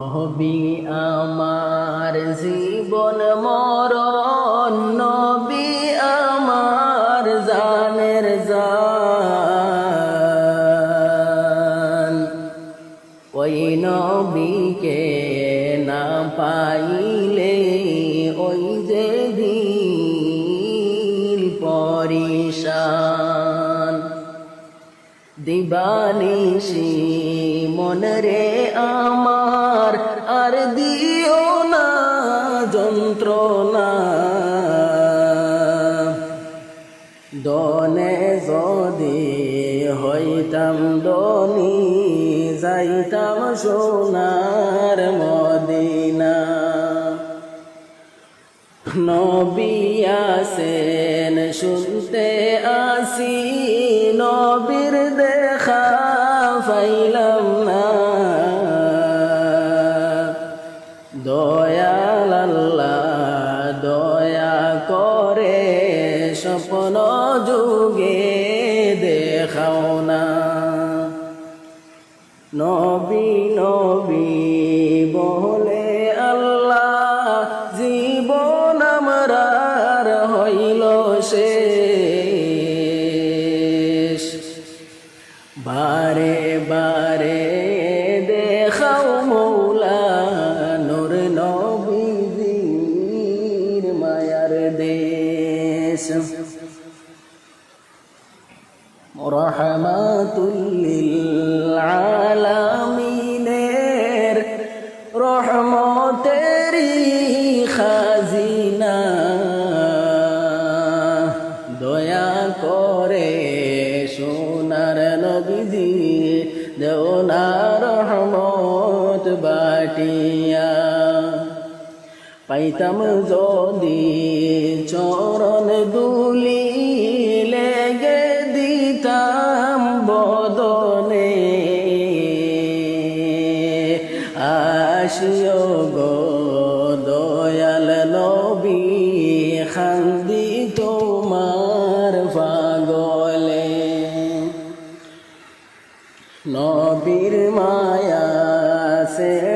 নবী আমার জীবন, মরণ, নবী আমার জানের জান। ওই নবীকে না পাইলে ওই যে দিল পরিশান। দিবানিশি মনরে আমার আর দিও না যন্ত্রণা। দনে যদি হইতাম দনি, যাইতাম সোনার মদিনা। নবী আসেন শুনতে আসি, নবীর দেখা দয়াল আল্লাহ, দয়া করে স্বপ্ন যুগে দেখাও না। নবী নবী বলে আল্লাহ, জীবন আমরার হইল শেষ দেশ রহমাতুল্লিলামিনের রহমতেরি খাজিনা দয়া করে সোনার নবীজি দেওনা রহমত বাটিয়া। পাইতাম যদি চরণ দুলি লেগে দিতাম বদনে। আসিও গো দয়াল নবী, খান্দি তোমার পাগলে। নবীর মায়া ছেড়ে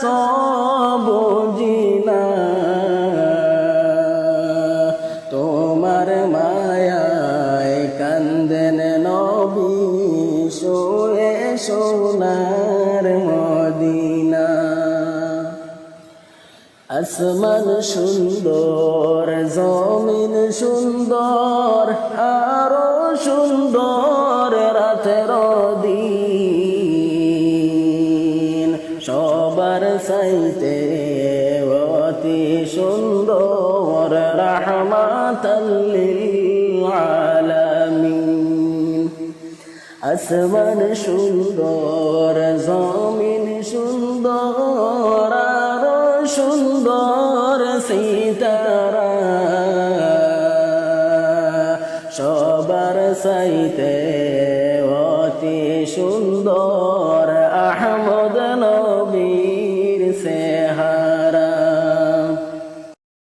সব তোমার নবী সোনার মদিনা আসমান সুন্দর জমিন সুন্দর আরও সুন্দর। সবার সাইতে অতি সুন্দর রহমাতাল্লিল আলামিন আসমান সুন্দর, জমিন সুন্দর সুন্দর, সীতারা। সবার সাইতে অতি সুন্দর আহমদ